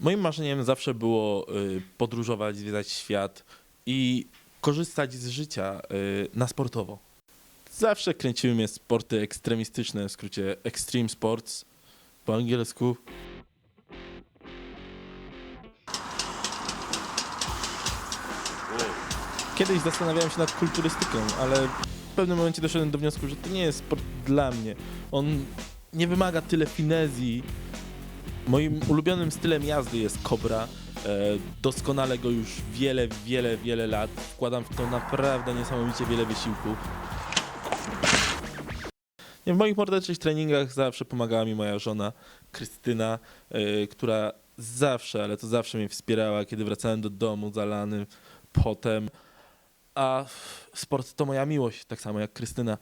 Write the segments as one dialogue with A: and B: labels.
A: Moim marzeniem zawsze było y, podróżować, zwiedzać świat i korzystać z życia y, na sportowo. Zawsze kręciły mnie sporty ekstremistyczne, w skrócie extreme sports po angielsku. Kiedyś zastanawiałem się nad kulturystyką, ale w pewnym momencie doszedłem do wniosku, że to nie jest sport dla mnie. On nie wymaga tyle finezji. Moim ulubionym stylem jazdy jest Cobra. E, doskonale go już wiele, wiele, wiele lat. Wkładam w to naprawdę niesamowicie wiele wysiłku. W moich morderczych treningach zawsze pomagała mi moja żona, Krystyna, e, która zawsze, ale to zawsze mnie wspierała, kiedy wracałem do domu zalany potem. A sport to moja miłość, tak samo jak Krystyna.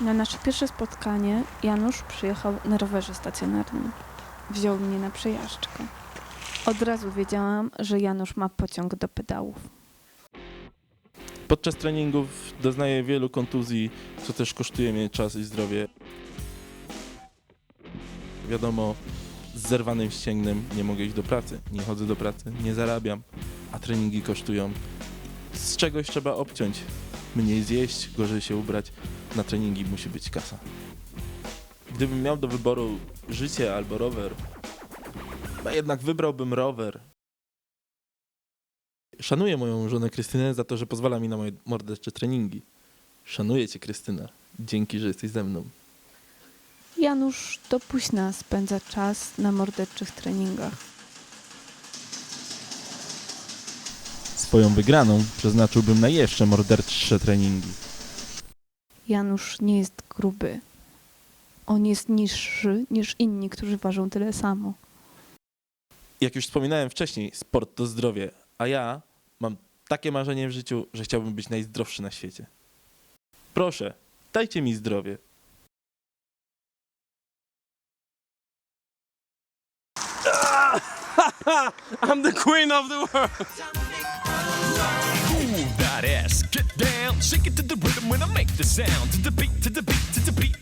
B: Na nasze pierwsze spotkanie Janusz przyjechał na rowerze stacjonarnym. Wziął mnie na przejażdżkę. Od razu wiedziałam, że Janusz ma pociąg do pedałów.
A: Podczas treningów doznaję wielu kontuzji, co też kosztuje mnie czas i zdrowie. Wiadomo, z zerwanym ścięgnem nie mogę iść do pracy, nie chodzę do pracy, nie zarabiam, a treningi kosztują. Z czegoś trzeba obciąć. Mniej zjeść, gorzej się ubrać. Na treningi musi być kasa. Gdybym miał do wyboru życie albo rower, chyba jednak wybrałbym rower. Szanuję moją żonę Krystynę za to, że pozwala mi na moje mordercze treningi. Szanuję cię, Krystyna. Dzięki, że jesteś ze mną.
B: Janusz do późna spędza czas na morderczych treningach.
A: Swoją wygraną przeznaczyłbym na jeszcze mordercze treningi.
B: Janusz nie jest gruby. On jest niższy niż inni, którzy ważą tyle samo.
A: Jak już wspominałem wcześniej, sport to zdrowie, a ja mam takie marzenie w życiu, że chciałbym być najzdrowszy na świecie. Proszę, dajcie mi zdrowie.
C: I'm the queen of the world.
D: Move that ass, get down, shake it to the rhythm when I make the sound. To the beat, to the beat, to the beat.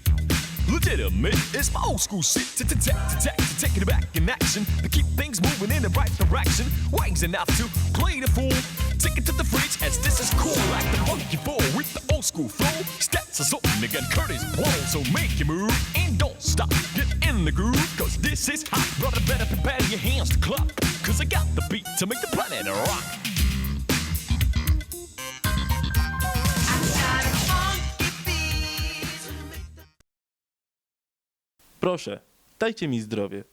D: Legitimate, it's my old school shit. To tack, to to take it back in action. To keep things moving in the right direction. Wings enough to play the fool. Take it to the fridge as this is cool. Like the monkey four with the old school flow. Stats are something again, Curtis blow. So make your move and don't stop. Get in the groove, cause this is hot. Brother, better prepare your hands to clap. Cause I got the beat to make the planet rock.
A: Proszę, dajcie mi zdrowie.